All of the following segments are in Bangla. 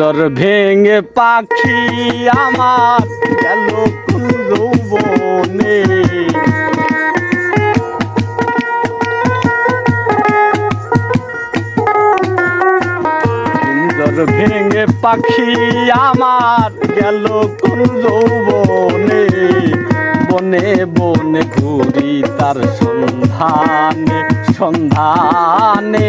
পিঞ্জর ভেঙে পাখি আমার গেল যৌবনে পিঞ্জর ভেঙে পাখি আমার গেল কোন বনে বনে ঘুরি তার সন্ধানে সন্ধানে।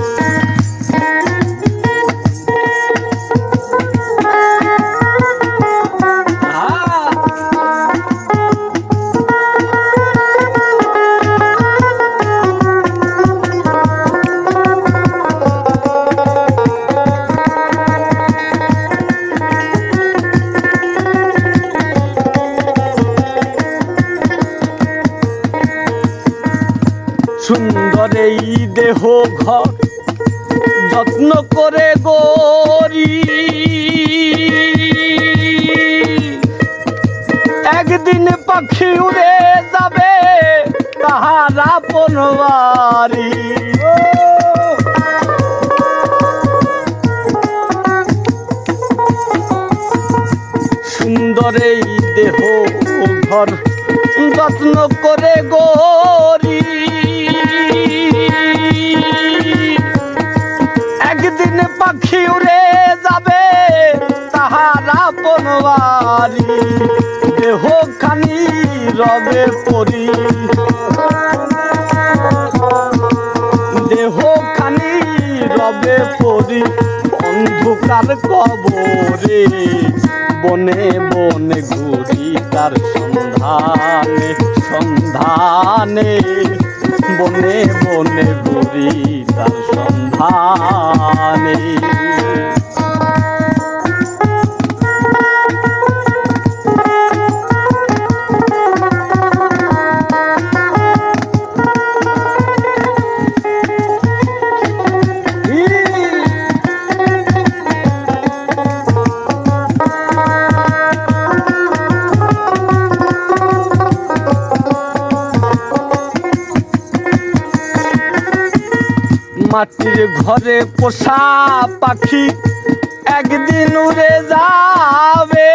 সুন্দর এই দেহ ঘর যত্ন করে গরি একদিন পাখি উড়ে যাবে তাহার আপন বাড়ি। সুন্দর এই দেহ ঘর যত্ন করে গরি বনবারি দেহ খানি রবে পরি। দেহ খানি রবে পরি, অন্ধকার কবরে, বনে বনে ঘুরি তার সন্ধানে সন্ধানে, বনে বনে ঘুরি তার সন্ধানে। মাটির ঘরে পোষা পাখি একদিন উড়ে যাবে।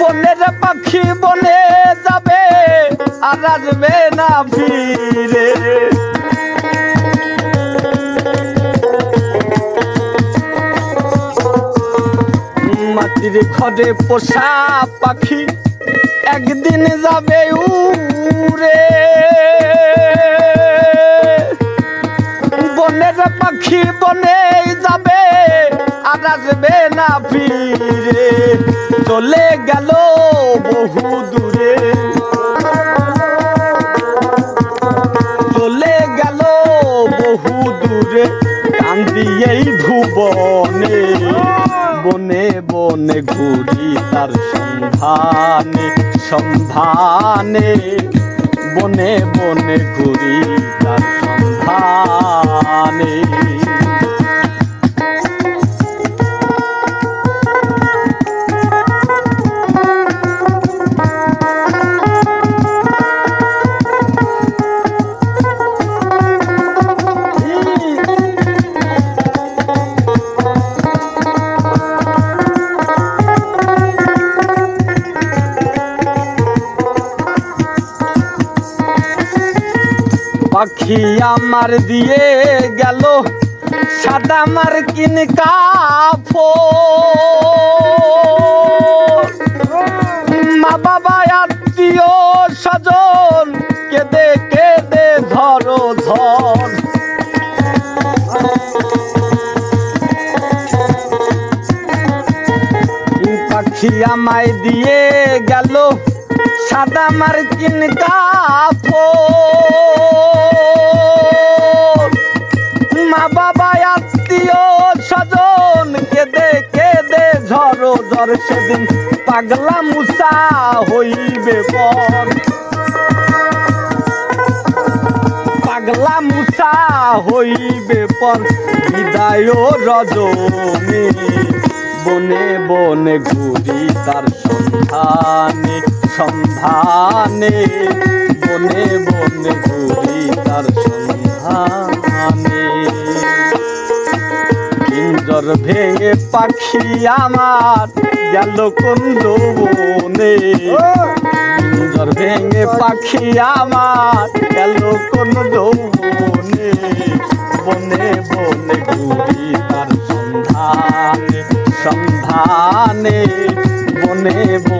বনের পাখি বনে যাবে আর আসবে না ফিরে। মাটির ঘরে পোষা পাখি একদিন যাবে উড়ে। পাখি বনে যাবে, আর আসবে না ফিরে। চলে গেল বহু দূরে। চলে গেল বহু দূরে। কান্দিয়েই ভুবনে, বনে বনে ঘুরি তার সন্ধানে সন্ধানে। বনে বনে ঘুরি তার পাখি আমার দিয়ে গেল সাদা মার্কিন কাফো মা বাবা, আত্মীয় স্বজন, কেঁদে কেঁদে ধরো ধর। পাখি আমায় দিয়ে গেল সাদা মার্কিন কাপড় মা বাবা, আত্মীয় স্বজন, কেঁদে কেঁদে ঝড়ো ঝড় সেদিন পাগলা মুসা হইবে পর পাগলা মুসা হইবে পর বিদায় রজনী। বনে বনে ঘুরি তার সন্ধানে। সন্ধানে, বনে বনে ঘুরি তার সন্ধানে। পিঞ্জর ভেঙে পাখি আমার গেল কোন বনে পিঞ্জর ভেঙে পাখি আমার গেল কোন বনে বনে বনে ঘুরি তার সন্ধানে সন্ধানে, বনে বনে